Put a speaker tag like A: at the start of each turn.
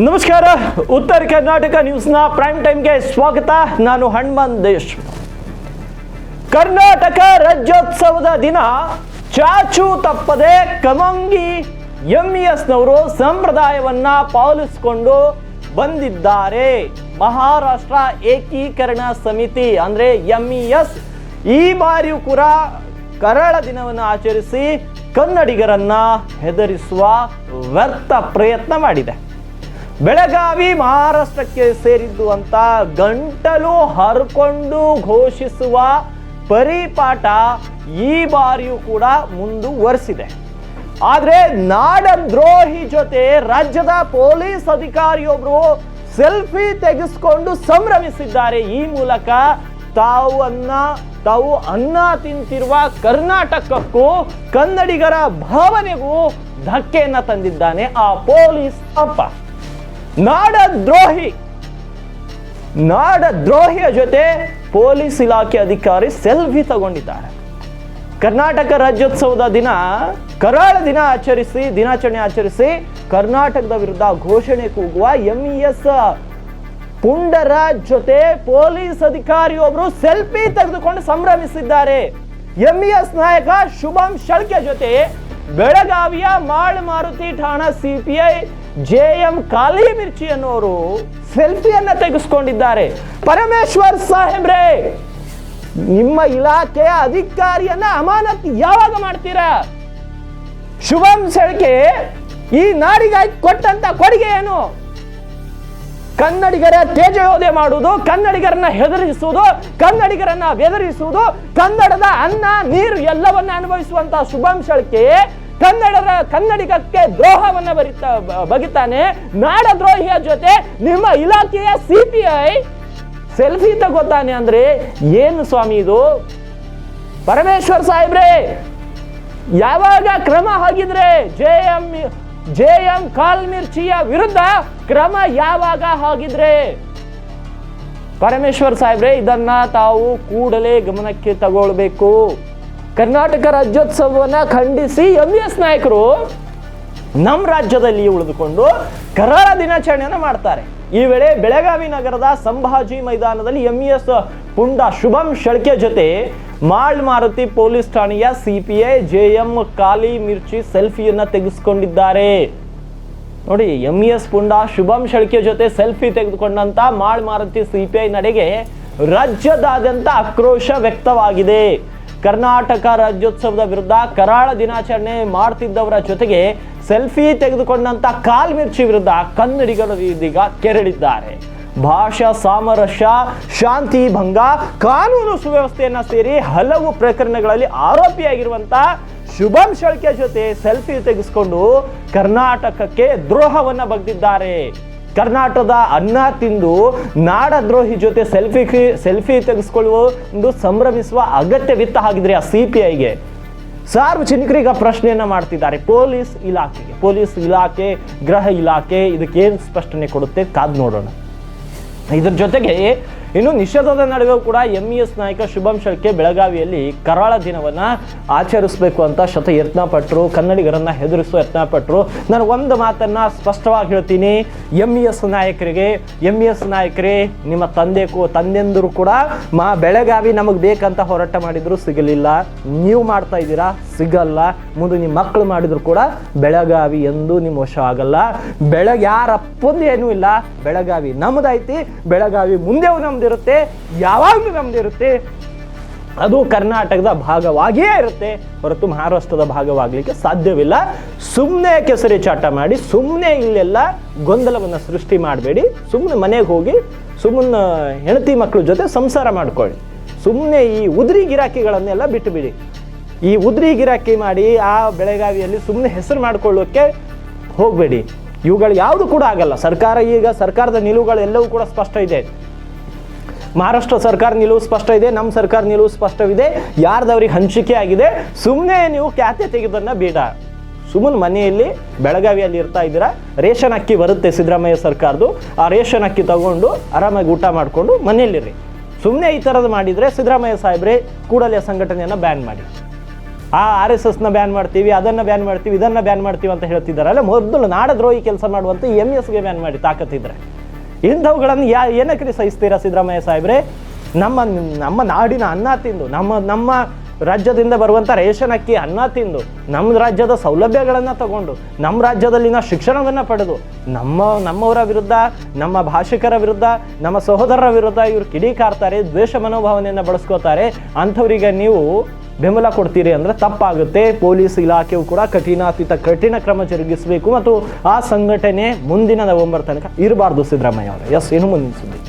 A: ನಮಸ್ಕಾರ, ಉತ್ತರ ಕರ್ನಾಟಕ ನ್ಯೂಸ್ನ ಪ್ರೈಮ್ ಟೈಮ್ಗೆ ಸ್ವಾಗತ. ನಾನು ಹಣ್ಮನ್ ದೇಶ್. ಕರ್ನಾಟಕ ರಾಜ್ಯೋತ್ಸವದ ದಿನ, ಚಾಚು ತಪ್ಪದೆ ಕಮಂಗಿ ಎಂಇಎಸ್ನವರು ಸಂಪ್ರದಾಯವನ್ನ ಪಾಲಿಸಿಕೊಂಡು ಬಂದಿದ್ದಾರೆ. ಮಹಾರಾಷ್ಟ್ರ ಏಕೀಕರಣ ಸಮಿತಿ, ಅಂದ್ರೆ ಎಂಇಎಸ್ ಈ ಬಾರಿಯೂ ಕೂಡ ಕರಾಳ ದಿನವನ್ನು ಆಚರಿಸಿ ಕನ್ನಡಿಗರನ್ನ ಹೆದರಿಸುವ ವ್ಯರ್ಥ ಪ್ರಯತ್ನ ಮಾಡಿದೆ. ಬೆಳಗಾವಿ ಮಹಾರಾಷ್ಟ್ರಕ್ಕೆ ಸೇರಿದ್ದು ಅಂತ ಗಂಟಲು ಹರ್ಕೊಂಡು ಘೋಷಿಸುವ ಪರಿಪಾಠ ಈ ಬಾರಿಯೂ ಕೂಡ ಮುಂದುವರೆಸಿದೆ. ಆದ್ರೆ ನಾಡದ್ರೋಹಿ ಜೊತೆ ರಾಜ್ಯದ ಪೊಲೀಸ್ ಅಧಿಕಾರಿಯೊಬ್ಬರು ಸೆಲ್ಫಿ ತೆಗೆಸ್ಕೊಂಡು ಸಂಭ್ರಮಿಸಿದ್ದಾರೆ. ಈ ಮೂಲಕ ತಾವು ಅನ್ನ ತಾವು ಅನ್ನ ತಿಂತಿರುವ ಕರ್ನಾಟಕಕ್ಕೂ ಕನ್ನಡಿಗರ ಭಾವನೆಗೂ ಧಕ್ಕೆಯನ್ನು ತಂದಿದ್ದಾನೆ ಆ ಪೊಲೀಸ್ ಅಪ್ಪ. ನಾಡದ್ರೋಹಿ. ನಾಡದ್ರೋಹಿಯ ಜೊತೆ ಪೊಲೀಸ್ ಇಲಾಖೆ ಅಧಿಕಾರಿ ಸೆಲ್ಫಿ ತಗೊಂಡಿದ್ದಾರೆ. ಕರ್ನಾಟಕ ರಾಜ್ಯೋತ್ಸವದ ದಿನ, ಕರಾಳ ದಿನ ಆಚರಿಸಿ, ದಿನಾಚರಣೆ ಆಚರಿಸಿ ಕರ್ನಾಟಕದ ವಿರುದ್ಧ ಘೋಷಣೆ ಕೂಗುವ ಎಂಇಎಸ್ ಪುಂಡರಾಜ್ ಜೊತೆ ಪೊಲೀಸ್ ಅಧಿಕಾರಿಯೊಬ್ಬರು ಸೆಲ್ಫಿ ತೆಗೆದುಕೊಂಡು ಸಂಭ್ರಮಿಸಿದ್ದಾರೆ. ಎಂಇಎಸ್ ನಾಯಕ ಶುಭಂ ಶಳ್ಕೆ ಜೊತೆ ಬೆಳಗಾವಿಯ ಮಾಳ್ ಮಾರುತಿ ಠಾಣಾ ಸಿಪಿಐ ಜೆ ಎಂ ಕಾಲಿ ಮಿರ್ಚಿ ಅನ್ನೋರು ಸೆಲ್ಫಿಯನ್ನ ತೆಗೆಸ್ಕೊಂಡಿದ್ದಾರೆ. ಪರಮೇಶ್ವರ್ ಸಾಹೇಬ್ರೆ, ನಿಮ್ಮ ಇಲಾಖೆಯ ಅಧಿಕಾರಿಯನ್ನ ಅಮಾನತ್ ಯಾವಾಗ ಮಾಡ್ತೀರಾ? ಶುಭಂ ಸೆಳಕೆ, ಈ ನಾಡಿಗಾಗಿ ಕೊಟ್ಟಂತ ಕೊಡುಗೆ ಏನು? ಕನ್ನಡಿಗರ ತೇಜಯೋಧೆ ಮಾಡುವುದು, ಕನ್ನಡಿಗರನ್ನ ಹೆದರಿಸುವುದು, ಕನ್ನಡಿಗರನ್ನ ಬೆದರಿಸುವುದು, ಕನ್ನಡದ ಅನ್ನ, ನೀರು ಎಲ್ಲವನ್ನ ಅನುಭವಿಸುವಂತ ಶುಭಂ ಕನ್ನಡದ ಕನ್ನಡಿಗಕ್ಕೆ ದ್ರೋಹವನ್ನ ಬರಿತ ಬಗಿತಾನೆ. ನಾಡದ್ರೋಹಿಯ ಜೊತೆ ನಿಮ್ಮ ಇಲಾಖೆಯ ಸಿ ಪಿ ಐ ಸೆಲ್ಫಿ ತಗೋತಾನೆ ಅಂದ್ರೆ ಏನು ಸ್ವಾಮಿ ಇದು? ಪರಮೇಶ್ವರ್ ಸಾಹೇಬ್ರೆ, ಯಾವಾಗ ಕ್ರಮ ಹಾಗಿದ್ರೆ ಜೆ ಎಂ ಜೆ ಎಂ ಕಾಲ್ಮಿರ್ಚಿಯ ವಿರುದ್ಧ ಕ್ರಮ ಯಾವಾಗ ಹಾಗಿದ್ರೆ? ಪರಮೇಶ್ವರ್ ಸಾಹೇಬ್ರೆ, ಇದನ್ನ ತಾವು ಕೂಡಲೇ ಗಮನಕ್ಕೆ ತಗೊಳ್ಬೇಕು. ಕರ್ನಾಟಕ ರಾಜ್ಯೋತ್ಸವವನ್ನ ಖಂಡಿಸಿ ಎಂ ಎಸ್ ನಾಯಕರು ನಮ್ಮ ರಾಜ್ಯದಲ್ಲಿ ಉಳಿದುಕೊಂಡು ಕರಾಳ ದಿನಾಚರಣೆಯನ್ನು ಮಾಡ್ತಾರೆ. ಈ ವೇಳೆ ಬೆಳಗಾವಿ ನಗರದ ಸಂಭಾಜಿ ಮೈದಾನದಲ್ಲಿ ಎಂಇಎಸ್ ಪುಂಡ ಶುಭಂ ಶಳ್ಕೆ ಜೊತೆ ಮಾಳ್ ಮಾರುತಿ ಪೊಲೀಸ್ ಠಾಣೆಯ ಸಿಪಿಐ ಜೆಎಂ ಕಾಲಿ ಮಿರ್ಚಿ ಸೆಲ್ಫಿಯನ್ನ ತೆಗೆಸ್ಕೊಂಡಿದ್ದಾರೆ. ನೋಡಿ ಎಂ ಎಸ್ ಪುಂಡ ಶುಭಂ ಶಳ್ಕೆ ಜೊತೆ ಸೆಲ್ಫಿ ತೆಗೆದುಕೊಂಡಂತ ಮಾಳ್ ಮಾರುತಿ ಸಿಪಿಐ ನಡೆಗೆ ರಾಜ್ಯದಾದ್ಯಂತ ಆಕ್ರೋಶ ವ್ಯಕ್ತವಾಗಿದೆ. ಕರ್ನಾಟಕ ರಾಜ್ಯೋತ್ಸವದ ವಿರುದ್ಧ ಕರಾಳ ದಿನಾಚರಣೆ ಮಾಡ್ತಿದ್ದವರ ಜೊತೆಗೆ ಸೆಲ್ಫಿ ತೆಗೆದುಕೊಂಡಂತ ಕಾಲ್ಮಿರ್ಚಿ ವಿರುದ್ಧ ಕನ್ನಡಿಗರು ಇದೀಗ ಕೆರಳಿದ್ದಾರೆ. ಭಾಷಾ ಸಾಮರಸ್ಯ, ಶಾಂತಿ ಭಂಗ, ಕಾನೂನು ಸುವ್ಯವಸ್ಥೆಯನ್ನ ಸೇರಿ ಹಲವು ಪ್ರಕರಣಗಳಲ್ಲಿ ಆರೋಪಿಯಾಗಿರುವಂತ ಶುಭಂ ಶಳ್ಕೆ ಜೊತೆ ಸೆಲ್ಫಿ ತೆಗೆಸ್ಕೊಂಡು ಕರ್ನಾಟಕಕ್ಕೆ ದ್ರೋಹವನ್ನ ಬಗ್ದಿದ್ದಾರೆ. ಕರ್ನಾಟಕದ ಅನ್ನ ತಿಂದು ನಾಡದ್ರೋಹಿ ಜೊತೆ ಸೆಲ್ಫಿ ಸೆಲ್ಫಿ ತೆಗೆಸ್ಕೊಳ್ಳುವ ಒಂದು ಸಂಭ್ರಮಿಸುವ ಅಗತ್ಯವಿತ್ತ ಹಾಗಿದ್ರೆ ಆ ಸಿ ಪಿ ಐಗೆ. ಸಾರ್ವಜನಿಕರಿಗೆ ಪ್ರಶ್ನೆಯನ್ನ ಮಾಡ್ತಿದ್ದಾರೆ. ಪೊಲೀಸ್ ಇಲಾಖೆಗೆ. ಪೊಲೀಸ್ ಇಲಾಖೆ ಗೃಹ ಇಲಾಖೆ ಇದಕ್ಕೇನು ಸ್ಪಷ್ಟನೆ ಕೊಡುತ್ತೆ ಕಾದ್ ನೋಡೋಣ. ಇದ್ರ ಜೊತೆಗೆ ಇನ್ನು ನಿಷೇಧದ ನಡುವೆ ಕೂಡ ಎಂ ಇ ಎಸ್ ನಾಯಕ ಶುಭಂ ಶೆಳ್ಕೆ ಬೆಳಗಾವಿಯಲ್ಲಿ ಕರಾಳ ದಿನವನ್ನ ಆಚರಿಸಬೇಕು ಅಂತ ಶತ ಯತ್ನ ಪಟ್ಟರು ಕನ್ನಡಿಗರನ್ನ ಹೆದರಿಸುವ ಯತ್ನ ಪಟ್ಟರು ನಾನು ಒಂದು ಮಾತನ್ನ ಸ್ಪಷ್ಟವಾಗಿ ಹೇಳ್ತೀನಿ. ಎಂ ಇ ಎಸ್ ನಾಯಕರಿಗೆ ಎಂ ಇ ಎಸ್ ನಾಯಕರೇ, ನಿಮ್ಮ ತಂದೆ ತಂದೆಂದರು ಕೂಡ ಮಾ ಬೆಳಗಾವಿ ನಮಗೆ ಬೇಕಂತ ಹೋರಾಟ ಮಾಡಿದ್ರು ಸಿಗಲಿಲ್ಲ. ನೀವು ಮಾಡ್ತಾ ಇದ್ದೀರಾ? ಸಿಗಲ್ಲ. ಮುಂದೆ ನಿಮ್ಮ ಮಕ್ಕಳು ಮಾಡಿದ್ರು ಕೂಡ ಬೆಳಗಾವಿ ಎಂದು ನಿಮ್ಮ ವಶ ಆಗಲ್ಲ. ಬೆಳಗ್ಗೆ ಯಾರಪ್ಪಂದು ಏನೂ ಇಲ್ಲ. ಬೆಳಗಾವಿ ನಮ್ಮದೈತಿ ಬೆಳಗಾವಿ ಮುಂದೆ ನಮ್ದಿರುತ್ತೆ, ಯಾವಾಗಲೂ ನಮ್ದಿರುತ್ತೆ. ಅದು ಕರ್ನಾಟಕದ ಭಾಗವಾಗಿಯೇ ಇರುತ್ತೆ. ಹೊರತು ಮಹಾರಾಷ್ಟ್ರದ ಭಾಗವಾಗಲಿಕ್ಕೆ ಸಾಧ್ಯವಿಲ್ಲ. ಸುಮ್ಮನೆ ಕೆಸರಿ ಚಾಟ ಮಾಡಿ ಸುಮ್ಮನೆ ಇಲ್ಲೆಲ್ಲ ಗೊಂದಲವನ್ನು ಸೃಷ್ಟಿ ಮಾಡಬೇಡಿ. ಸುಮ್ಮನೆ ಮನೆಗೆ ಹೋಗಿ ಸುಮ್ಮನೆ ಹೆಂಡತಿ ಮಕ್ಕಳ ಜೊತೆ ಸಂಸಾರ ಮಾಡ್ಕೊಳ್ಳಿ. ಸುಮ್ಮನೆ ಈ ಉದ್ರಿ ಗಿರಾಕಿಗಳನ್ನೆಲ್ಲ ಬಿಟ್ಟುಬಿಡಿ ಈ ಉದ್ರಿ ಗಿರಾಕಿ ಮಾಡಿ ಆ ಬೆಳಗಾವಿಯಲ್ಲಿ ಸುಮ್ಮನೆ ಹೆಸರು ಮಾಡ್ಕೊಳ್ಳೋಕ್ಕೆ ಹೋಗಬೇಡಿ. ಇವುಗಳು ಯಾವುದು ಕೂಡ ಆಗಲ್ಲ. ಸರ್ಕಾರ ಈಗ ಸರ್ಕಾರದ ನಿಲುವುಗಳೆಲ್ಲವೂ ಕೂಡ ಸ್ಪಷ್ಟ ಇದೆ. ಮಹಾರಾಷ್ಟ್ರ ಸರ್ಕಾರ ನಿಲುವು ಸ್ಪಷ್ಟ ಇದೆ ನಮ್ಮ ಸರ್ಕಾರ ನಿಲುವು ಸ್ಪಷ್ಟವಿದೆ, ಯಾರ್ದವ್ರಿಗೆ ಹಂಚಿಕೆ ಆಗಿದೆ ಸುಮ್ಮನೆ ನೀವು ಖ್ಯಾತೆ ತೆಗೆದನ್ನ ಬೇಡ. ಸುಮ್ಮನೆ ಮನೆಯಲ್ಲಿ, ಬೆಳಗಾವಿಯಲ್ಲಿ ಇರ್ತಾ ಇದ್ದೀರಾ, ರೇಷನ್ ಅಕ್ಕಿ ಬರುತ್ತೆ ಸಿದ್ದರಾಮಯ್ಯ ಸರ್ಕಾರದ್ದು, ಆ ರೇಷನ್ ಅಕ್ಕಿ ತಗೊಂಡು ಆರಾಮಾಗಿ ಊಟ ಮಾಡಿಕೊಂಡು ಮನೆಯಲ್ಲಿರಿ ಸುಮ್ಮನೆ ಈ ಥರದ್ದು ಮಾಡಿದರೆ ಸಿದ್ದರಾಮಯ್ಯ ಸಾಹೇಬ್ರೆ ಕೂಡಲೇ ಸಂಘಟನೆಯನ್ನು ಬ್ಯಾನ್ ಮಾಡಿ. ಆ ಆರ್ ಎಸ್ ಎಸ್ನ ಬ್ಯಾನ್ ಮಾಡ್ತೀವಿ, ಅದನ್ನು ಬ್ಯಾನ್ ಮಾಡ್ತೀವಿ, ಇದನ್ನು ಬ್ಯಾನ್ ಮಾಡ್ತೀವಿ ಅಂತ ಹೇಳ್ತಿದ್ದಾರಲ್ಲ, ಮೊದಲು ನಾಡದ್ರೋಹಿ ಕೆಲಸ ಮಾಡುವಂಥ ಎಂ ಎಸ್ಗೆ ಬ್ಯಾನ್ ಮಾಡಿ ತಾಕತ್ತಿದ್ರೆ ಇಂಥವುಗಳನ್ನು ಯಾ, ಏನಕ್ಕೆ ಸಹಿಸ್ತೀರಾ ಸಿದ್ದರಾಮಯ್ಯ ಸಾಹೇಬ್ರೆ? ನಮ್ಮ ನಮ್ಮ ನಾಡಿನ ಅನ್ನ ತಿಂದು, ನಮ್ಮ ನಮ್ಮ ರಾಜ್ಯದಿಂದ ಬರುವಂಥ ರೇಷನ್ ಅಕ್ಕಿ ಅನ್ನ ತಿಂದು, ನಮ್ಮ ರಾಜ್ಯದ ಸೌಲಭ್ಯಗಳನ್ನು ತಗೊಂಡು, ನಮ್ಮ ರಾಜ್ಯದಲ್ಲಿನ ಶಿಕ್ಷಣವನ್ನು ಪಡೆದು, ನಮ್ಮ, ನಮ್ಮವರ ವಿರುದ್ಧ, ನಮ್ಮ ಭಾಷಿಕರ ವಿರುದ್ಧ, ನಮ್ಮ ಸಹೋದರರ ವಿರುದ್ಧ ಇವರು ಕಿಡಿಕಾರ್ತಾರೆ ದ್ವೇಷ ಮನೋಭಾವನೆಯನ್ನು ಬಳಸ್ಕೋತಾರೆ, ಅಂಥವರಿಗೆ ನೀವು ಬೆಂಬಲ ಕೊಡ್ತೀರಿ ಅಂದರೆ ತಪ್ಪಾಗುತ್ತೆ. ಪೊಲೀಸ್ ಇಲಾಖೆಯು ಕೂಡ ಕಠಿಣಾತೀತ ಕಠಿಣ ಕ್ರಮ ಜರುಗಿಸಬೇಕು ಮತ್ತು ಆ ಸಂಘಟನೆ ಮುಂದಿನ ನವೆಂಬರ್ ತನಕ ಇರಬಾರ್ದು ಸಿದ್ದರಾಮಯ್ಯ ಅವರು. ಎಸ್ ಏನು ಮುಂದಿನ ಸುದ್ದಿ.